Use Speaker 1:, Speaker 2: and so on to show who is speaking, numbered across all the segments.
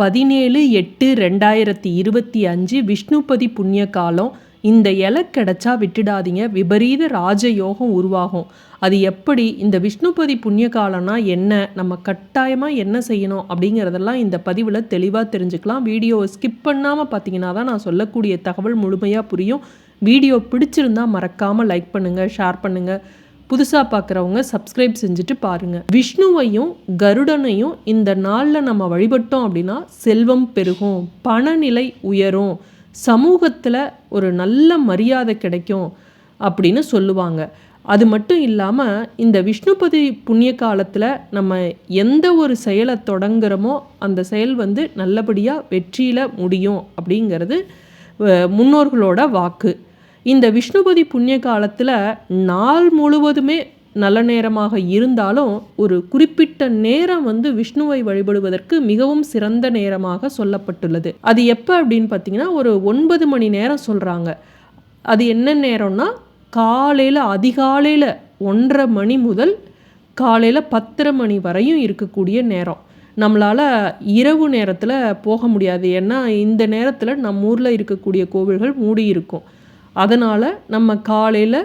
Speaker 1: பதினேழு எட்டு ரெண்டாயிரத்தி இருபத்தி அஞ்சு விஷ்ணுபதி புண்ணிய காலம். இந்த இலை கிடைச்சா விட்டுடாதீங்க. விபரீத ராஜயோகம் உருவாகும். அது எப்படி? இந்த விஷ்ணுபதி புண்ணிய காலம்னா என்ன? நம்ம கட்டாயமாக என்ன செய்யணும்? அப்படிங்கிறதெல்லாம் இந்த பதிவில் தெளிவாக தெரிஞ்சுக்கலாம். வீடியோவை ஸ்கிப் பண்ணாமல் பார்த்தீங்கன்னா தான் நான் சொல்லக்கூடிய தகவல் முழுமையாக புரியும். வீடியோ பிடிச்சிருந்தா மறக்காமல் லைக் பண்ணுங்கள் ஷேர் பண்ணுங்கள் புதுசாக பார்க்குறவங்க சப்ஸ்கிரைப் செஞ்சுட்டு பாருங்கள் விஷ்ணுவையும் கருடனையும் இந்த நாளில் நம்ம வழிபட்டோம் அப்படின்னா செல்வம் பெருகும் பணநிலை உயரும் சமூகத்தில் ஒரு நல்ல மரியாதை கிடைக்கும் அப்படின்னு சொல்லுவாங்க. அது மட்டும் இல்லாமல் இந்த விஷ்ணுபதி புண்ணிய காலத்தில் நம்ம எந்த ஒரு செயலை தொடங்குறோமோ அந்த செயல் வந்து நல்லபடியாக வெற்றியில் முடியும் அப்படிங்கிறது முன்னோர்களோட வாக்கு. இந்த விஷ்ணுபதி புண்ணிய காலத்தில் நாள் முழுவதுமே நல்ல நேரமாக இருந்தாலும் ஒரு குறிப்பிட்ட நேரம் வந்து விஷ்ணுவை வழிபடுவதற்கு மிகவும் சிறந்த நேரமாக சொல்லப்பட்டுள்ளது. அது எப்போ அப்படின்னு பார்த்தீங்கன்னா ஒரு ஒன்பது மணி நேரம் சொல்கிறாங்க அது என்ன நேரம்னா காலையில் அதிகாலையில் ஒன்றரை மணி முதல் காலையில் பத்தரை மணி வரையும் இருக்கக்கூடிய நேரம். நம்மளால் இரவு நேரத்தில் போக முடியாது. ஏன்னா இந்த நேரத்தில் நம்ம ஊரில் இருக்கக்கூடிய கோவில்கள் மூடி இருக்கும் அதனால் நம்ம காலையில்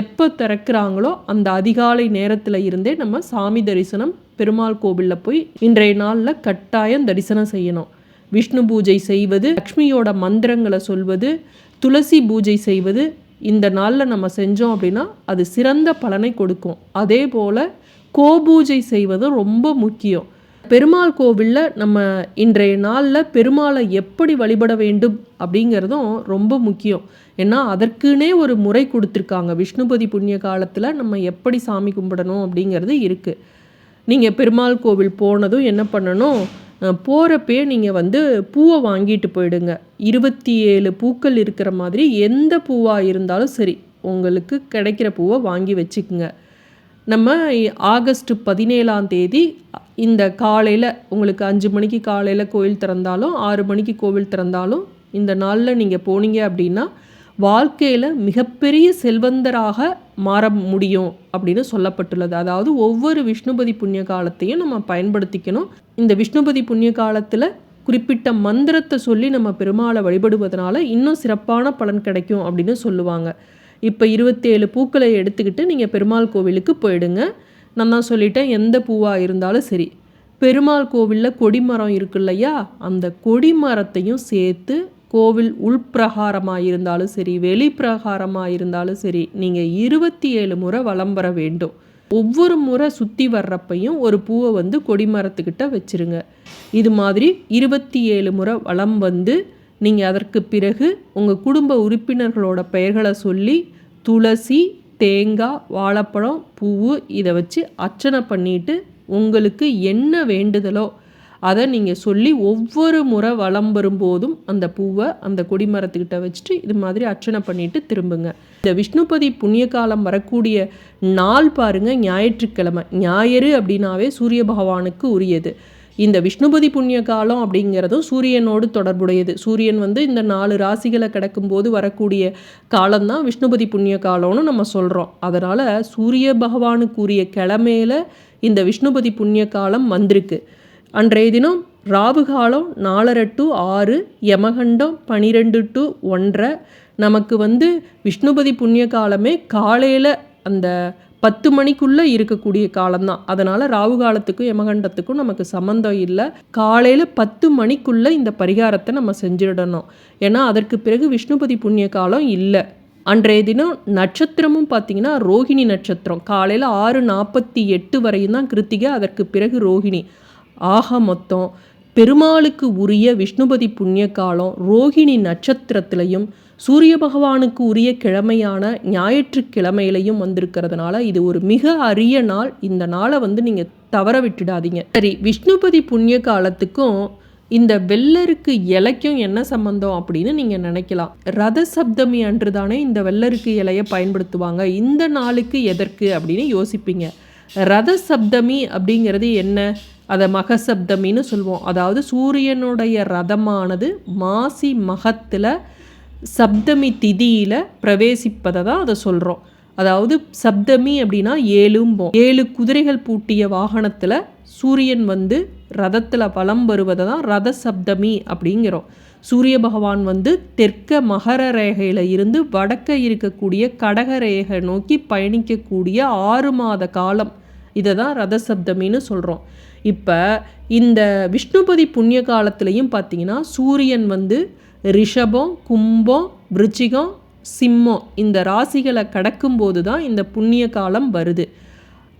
Speaker 1: எப்போ திறக்கிறாங்களோ அந்த அதிகாலை நேரத்தில் இருந்தே நம்ம சாமி தரிசனம் பெருமாள் கோவிலில் போய் இன்றைய நாளில் கட்டாயம் தரிசனம் செய்யணும். விஷ்ணு பூஜை செய்வது லக்ஷ்மியோட மந்திரங்களை சொல்வது துளசி பூஜை செய்வது இந்த நாளில் நம்ம செஞ்சோம் அப்படின்னா அது சிறந்த பலனை கொடுக்கும். அதே போல் கோபூஜை செய்வதும் ரொம்ப முக்கியம். பெருமாள் கோவிலில் நம்ம இன்றைய நாளில் பெருமாளை எப்படி வழிபட வேண்டும் அப்படிங்கிறதும் ரொம்ப முக்கியம். ஏன்னா அதற்குனே ஒரு முறை கொடுத்துருக்காங்க. விஷ்ணுபதி புண்ணிய காலத்தில் நம்ம எப்படி சாமி கும்பிடணும் அப்படிங்கிறது இருக்குது நீங்கள் பெருமாள் கோவில் போனதும் என்ன பண்ணணும்? போகிறப்பே நீங்கள் வந்து பூவை வாங்கிட்டு போயிடுங்க. இருபத்தி ஏழு பூக்கள் இருக்கிற மாதிரி எந்த பூவாக இருந்தாலும் சரி உங்களுக்கு கிடைக்கிற பூவை வாங்கி வச்சுக்குங்க. நம்ம ஆகஸ்ட் பதினேழாம் தேதி இந்த காலையில் உங்களுக்கு அஞ்சு மணிக்கு காலையில் கோவில் திறந்தாலும் ஆறு மணிக்கு கோவில் திறந்தாலும் இந்த நாளில் நீங்கள் போனீங்க அப்படின்னா வாழ்க்கையில் மிகப்பெரிய செல்வந்தராக மாற முடியும் அப்படின்னு சொல்லப்பட்டுள்ளது. அதாவது ஒவ்வொரு விஷ்ணுபதி புண்ணிய காலத்தையும் நம்ம பயன்படுத்திக்கணும். இந்த விஷ்ணுபதி புண்ணிய காலத்தில் குறிப்பிட்ட மந்திரத்தை சொல்லி நம்ம பெருமாளை வழிபடுவதனால இன்னும் சிறப்பான பலன் கிடைக்கும் அப்படின்னு சொல்லுவாங்க. இப்போ இருபத்தேழு பூக்களை எடுத்துக்கிட்டு நீங்கள் பெருமாள் கோவிலுக்கு போயிடுங்க. நான் தான் சொல்லிட்டேன் எந்த பூவாக இருந்தாலும் சரி. பெருமாள் கோவிலில் கொடிமரம் இருக்கு இல்லையா அந்த கொடிமரத்தையும் சேர்த்து கோவில் உள்பிரகாரமாக இருந்தாலும் சரி வெளிப்பிரகாரமாக இருந்தாலும் சரி நீங்கள் இருபத்தி ஏழு முறை வலம் வர வேண்டும். ஒவ்வொரு முறை சுற்றி வர்றப்பையும் ஒரு பூவை வந்து கொடிமரத்துக்கிட்ட வச்சிருங்க. இது மாதிரி இருபத்தி ஏழு முறை வளம் வந்து நீங்கள் அதற்கு பிறகு உங்கள் குடும்ப உறுப்பினர்களோட பெயர்களை சொல்லி துளசி தேங்காய் வாழைப்பழம் பூவு இதை வச்சு அர்ச்சனை பண்ணிட்டு உங்களுக்கு என்ன வேண்டுதலோ அதை நீங்கள் சொல்லி ஒவ்வொரு முறை வலம் வரும்போதும் அந்த பூவை அந்த கொடிமரத்துக்கிட்ட வச்சுட்டு இது மாதிரி அர்ச்சனை பண்ணிட்டு திரும்புங்க. இந்த விஷ்ணுபதி புண்ணிய காலம் வரக்கூடிய நாள் பாருங்கள் ஞாயிற்றுக்கிழமை. ஞாயிறு அப்படின்னாவே சூரிய பகவானுக்கு உரியது. இந்த விஷ்ணுபதி புண்ணிய காலம் அப்படிங்கிறதும் சூரியனோடு தொடர்புடையது. சூரியன் வந்து இந்த நாலு ராசிகளை கிடக்கும்போது வரக்கூடிய காலம்தான் விஷ்ணுபதி புண்ணிய காலம்னு நம்ம சொல்கிறோம் அதனால் சூரிய பகவானுக்குரிய கிழமையில இந்த விஷ்ணுபதி புண்ணிய காலம் வந்திருக்கு. அன்றைய தினம் ராவு காலம் நாலரை டு ஆறு யமகண்டம் பனிரெண்டு டு ஒன்றரை. நமக்கு வந்து விஷ்ணுபதி புண்ணிய காலமே காலையில் அந்த பத்து மணிக்குள்ளே இருக்கக்கூடிய காலம்தான். அதனால் ராகு காலத்துக்கும் யமகண்டத்துக்கும் நமக்கு சம்மந்தம் இல்லை. காலையில் பத்து மணிக்குள்ளே இந்த பரிகாரத்தை நம்ம செஞ்சிடணும். ஏன்னா அதற்கு பிறகு விஷ்ணுபதி புண்ணிய காலம் இல்லை. அன்றைய தினம் நட்சத்திரமும் பார்த்தீங்கன்னா ரோகிணி நட்சத்திரம். காலையில் ஆறு நாற்பத்தி எட்டு வரையும் தான் கிருத்திகை அதற்கு பிறகு ரோகிணி. ஆக மொத்தம் பெருமாளுக்கு உரிய விஷ்ணுபதி புண்ணிய காலம் ரோகிணி நட்சத்திரத்திலையும் சூரிய பகவானுக்கு உரிய கிழமையான ஞாயிற்றுக்கிழமையிலையும் வந்திருக்கிறதுனால இது ஒரு மிக அரிய நாள். இந்த நாளை வந்து நீங்கள் தவற விட்டுடாதீங்க. சரி விஷ்ணுபதி புண்ணிய காலத்துக்கும் இந்த வெள்ளருக்கு இலைக்கும் என்ன சம்பந்தம் அப்படின்னு நீங்கள் நினைக்கலாம். ரத சப்தமி அன்று தானே இந்த வெள்ளருக்கு இலையை பயன்படுத்துவாங்க. இந்த நாளுக்கு எதற்கு அப்படின்னு யோசிப்பீங்க. ரத சப்தமி அப்படிங்கிறது என்ன? அதை மகசப்தமின்னு சொல்லுவோம் அதாவது சூரியனுடைய ரதமானது மாசி மகத்தில் சப்தமி திதியில் பிரவேசிப்பதை தான் அதை சொல்கிறோம் அதாவது சப்தமி அப்படின்னா ஏழும்போம். ஏழு குதிரைகள் பூட்டிய வாகனத்தில் சூரியன் வந்து ரதத்தில் வலம் வருவதை தான் ரத சப்தமி அப்படிங்கிறோம். சூரிய பகவான் வந்து தெற்க மகர ரேகையில் இருந்து வடக்க இருக்கக்கூடிய கடக ரேகை நோக்கி பயணிக்கக்கூடிய ஆறு மாத காலம் இதை தான் ரத சப்தமின்னு சொல்கிறோம் இப்போ இந்த விஷ்ணுபதி புண்ணிய காலத்துலேயும் பார்த்தீங்கன்னா சூரியன் வந்து ரிஷபம் கும்பம் விருச்சிகம் சிம்மம் இந்த ராசிகளை கடக்கும்போது தான் இந்த புண்ணிய காலம் வருது.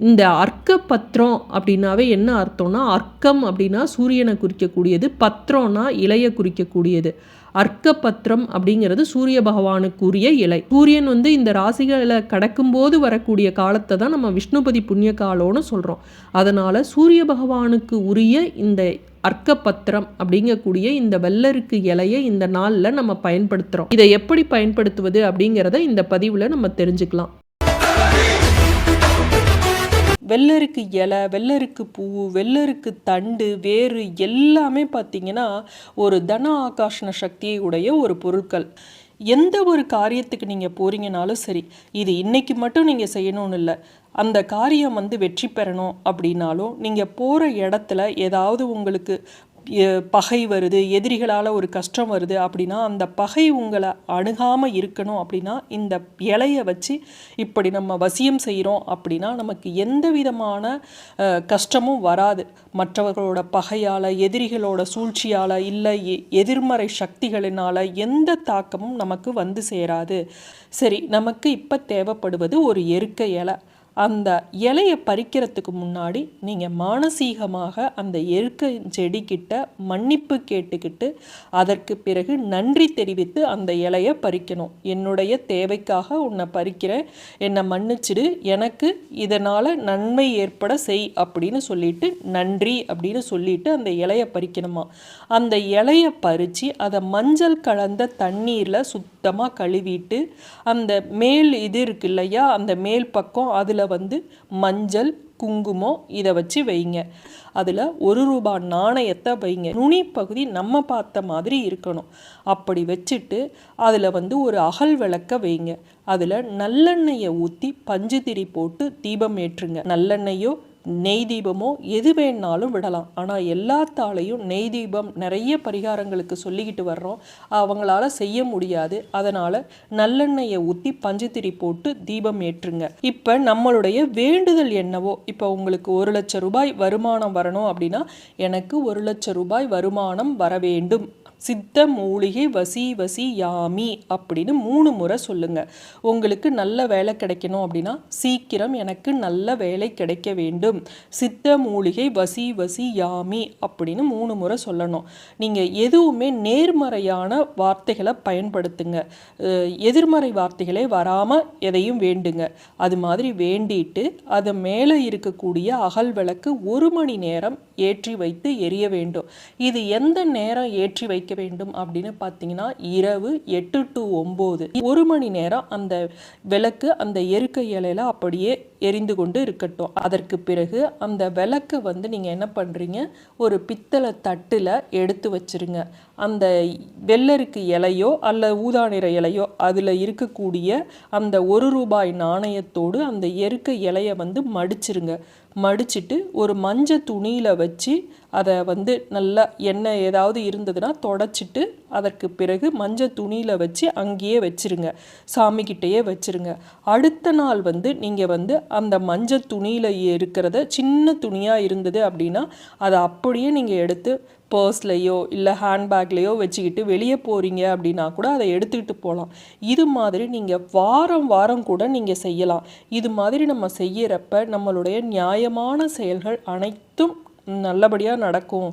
Speaker 1: இந்த அர்க்க பத்திரம் அப்படின்னாவே என்ன அர்த்தம்னா அர்க்கம் அப்படின்னா சூரியனை குறிக்கக்கூடியது பத்திரம்னா இலையை குறிக்கக்கூடியது. அர்க்க பத்திரம் அப்படிங்கிறது சூரிய பகவானுக்குரிய இலை. சூரியன் வந்து இந்த ராசிகளை கடக்கும்போது வரக்கூடிய காலத்தை தான் நம்ம விஷ்ணுபதி புண்ணிய காலம்னு சொல்கிறோம் அதனால் சூரிய பகவானுக்கு உரிய இந்த அர்க்கப்பத்திரம் அப்படிங்கக்கூடிய இந்த வெள்ளருக்கு இலையை இந்த நாளில் நம்ம பயன்படுத்துகிறோம் இதை எப்படி பயன்படுத்துவது அப்படிங்கிறத இந்த பதிவில் நம்ம தெரிஞ்சுக்கலாம். வெள்ளருக்கு இலை வெள்ளருக்கு பூ வெள்ளருக்கு தண்டு வேறு எல்லாமே பார்த்திங்கன்னா ஒரு தன ஆகாஷண சக்தியை உடைய ஒரு பொருட்கள். எந்த ஒரு காரியத்துக்கு நீங்கள் போகிறீங்கனாலும் சரி இது இன்றைக்கி மட்டும் நீங்கள் செய்யணும்னு இல்லை. அந்த காரியம் வந்து வெற்றி பெறணும் அப்படின்னாலும் நீங்கள் போகிற இடத்துல ஏதாவது உங்களுக்கு பகை வருது எதிரிகளால் ஒரு கஷ்டம் வருது அப்படின்னா அந்த பகை உங்களை அணுகாமல் இருக்கணும் அப்படின்னா இந்த இலையை வச்சு இப்படி நம்ம வசியம் செய்கிறோம் அப்படின்னா நமக்கு எந்த விதமான கஷ்டமும் வராது. மற்றவர்களோட பகையால் எதிரிகளோட சூழ்ச்சியால் இல்லை எதிர்மறை சக்திகளினால் எந்த தாக்கமும் நமக்கு வந்து சேராது. சரி நமக்கு இப்போ தேவைப்படுவது ஒரு எருக்க இலை. அந்த இலையை பறிக்கிறதுக்கு முன்னாடி நீங்கள் மானசீகமாக அந்த எருக்க செடிக்கிட்ட மன்னிப்பு கேட்டுக்கிட்டு அதற்கு பிறகு நன்றி தெரிவித்து அந்த இலையை பறிக்கணும். என்னுடைய தேவைக்காக உன்னை பறிக்கிறேன். என்னை மன்னிச்சிடு. எனக்கு இதனால் நன்மை ஏற்பட செய் அப்படின்னு சொல்லிட்டு நன்றி அப்படின்னு சொல்லிட்டு அந்த இலையை பறிக்கணுமா? அந்த இலையை பறித்து அதை மஞ்சள் கலந்த தண்ணீரில் சுத்தமாக கழுவிட்டு அந்த மேல் இது இருக்கு இல்லையா? அந்த மேல் பக்கம் அதில் வந்து மஞ்சள் குங்குமம் இதை வச்சு வைங்க. அதில் ஒரு ரூபாய் நாணயத்தை வைங்க. நுனி பகுதி நம்ம பார்த்த மாதிரி இருக்கணும். அப்படி வச்சுட்டு அதில் வந்து ஒரு அகல் விளக்க வைங்க. அதில் நல்லெண்ணெயை ஊற்றி பஞ்சு திரி போட்டு தீபம் ஏற்றுங்க. நல்லெண்ணெயோ நெய் தீபமோ எது வேணாலும் விடலாம். ஆனால் எல்லாத்தாலையும் நெய் தீபம் நிறைய பரிகாரங்களுக்கு சொல்லிக்கிட்டு வர்றோம். அவங்களால செய்ய முடியாது. அதனால் நல்லெண்ணெயை ஊற்றி பஞ்சுத்திரி போட்டு தீபம் ஏற்றுங்க. இப்போ நம்மளுடைய வேண்டுதல் என்னவோ? இப்போ உங்களுக்கு ஒரு லட்சம் ரூபாய் வருமானம் வரணும் அப்படின்னா எனக்கு ஒரு லட்சம் ரூபாய் வருமானம் வர வேண்டும். சித்த மூலிகை வசி வசி யாமி அப்படின்னு மூணு முறை சொல்லுங்கள் உங்களுக்கு நல்ல வேலை கிடைக்கணும் அப்படின்னா சீக்கிரம் எனக்கு நல்ல வேலை கிடைக்க வேண்டும். சித்த மூலிகை வசி வசி யாமி அப்படின்னு மூணு முறை சொல்லணும். நீங்கள் எதுவுமே நேர்மறையான வார்த்தைகளை பயன்படுத்துங்க. எதிர்மறை வார்த்தைகளே வராமல் எதையும் வேண்டுங்க. அது மாதிரி வேண்டிட்டு அது மேலே இருக்கக்கூடிய அகல் விளக்கு ஒரு மணி நேரம் ஏற்றி வைத்து எரிய வேண்டும். இது எந்த நேரம் ஏற்றி வைக்க வேண்டும் அப்படின்னு பார்த்தீங்கன்னா இரவு எட்டு டு ஒம்பது. ஒரு மணி நேரம் அந்த விளக்கு அந்த எருக்க இலையில அப்படியே எரிந்து கொண்டு இருக்கட்டும். அதற்கு பிறகு அந்த விளக்கை வந்து நீங்கள் என்ன பண்ணுறீங்க ஒரு பித்தளை தட்டில் எடுத்து வச்சுருங்க. அந்த வெள்ளருக்கு இலையோ அல்ல ஊதா நிற இலையோ அதில் இருக்கக்கூடிய அந்த ஒரு ரூபாய் நாணயத்தோடு அந்த எருக்க இலையை வந்து மடிச்சிருங்க. மடிச்சிட்டு ஒரு மஞ்சள் துணியில் வச்சு அதை வந்து நல்லா எண்ணெய் ஏதாவது இருந்ததுன்னா தொடச்சிட்டு அதற்கு பிறகு மஞ்சள் துணியில் வச்சு அங்கேயே வச்சுருங்க. சாமிக்கிட்டேயே வச்சுருங்க. அடுத்த நாள் வந்து நீங்கள் வந்து அந்த மஞ்சள் துணியில் இருக்கிறத சின்ன துணியாக இருந்தது அப்படின்னா அதை அப்படியே நீங்கள் எடுத்து பர்ஸ்லையோ இல்லை ஹேண்ட்பேக்லேயோ வச்சுக்கிட்டு வெளியே போகிறீங்க அப்படின்னா கூட அதை எடுத்துக்கிட்டு போகலாம் இது மாதிரி நீங்கள் வாரம் வாரம் கூட நீங்கள் செய்யலாம். இது மாதிரி நம்ம செய்கிறப்ப நம்மளுடைய நியாயமான செயல்கள் அனைத்தும் நல்லபடியாக நடக்கும்.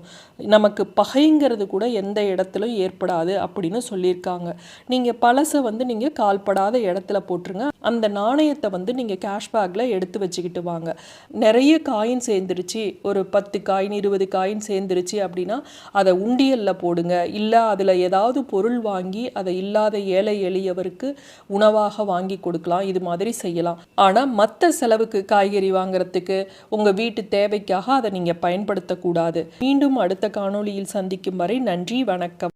Speaker 1: நமக்கு பகைங்கிறது கூட எந்த இடத்துலையும் ஏற்படாது அப்படின்னு சொல்லியிருக்காங்க. நீங்கள் பழசை வந்து நீங்கள் கால்படாத இடத்துல போட்டுருங்க. அந்த நாணயத்தை வந்து நீங்கள் கேஷ்பேக்கில் எடுத்து வச்சுக்கிட்டு வாங்க. நிறைய காயின் சேர்ந்துருச்சு. ஒரு பத்து காயின் இருபது காயின் சேர்ந்துருச்சு அப்படின்னா அதை உண்டியலில் போடுங்க. இல்லை அதில் ஏதாவது பொருள் வாங்கி அதை இல்லாத ஏழை எளியவருக்கு உணவாக வாங்கி கொடுக்கலாம். இது மாதிரி செய்யலாம். ஆனால் மற்ற செலவுக்கு காய்கறி வாங்குறதுக்கு உங்கள் வீட்டு தேவைக்காக அதை நீங்கள் பயன் பயன்படுத்தக்கூடாது. மீண்டும் அடுத்த காணொளியில் சந்திக்கும் வரை நன்றி வணக்கம்.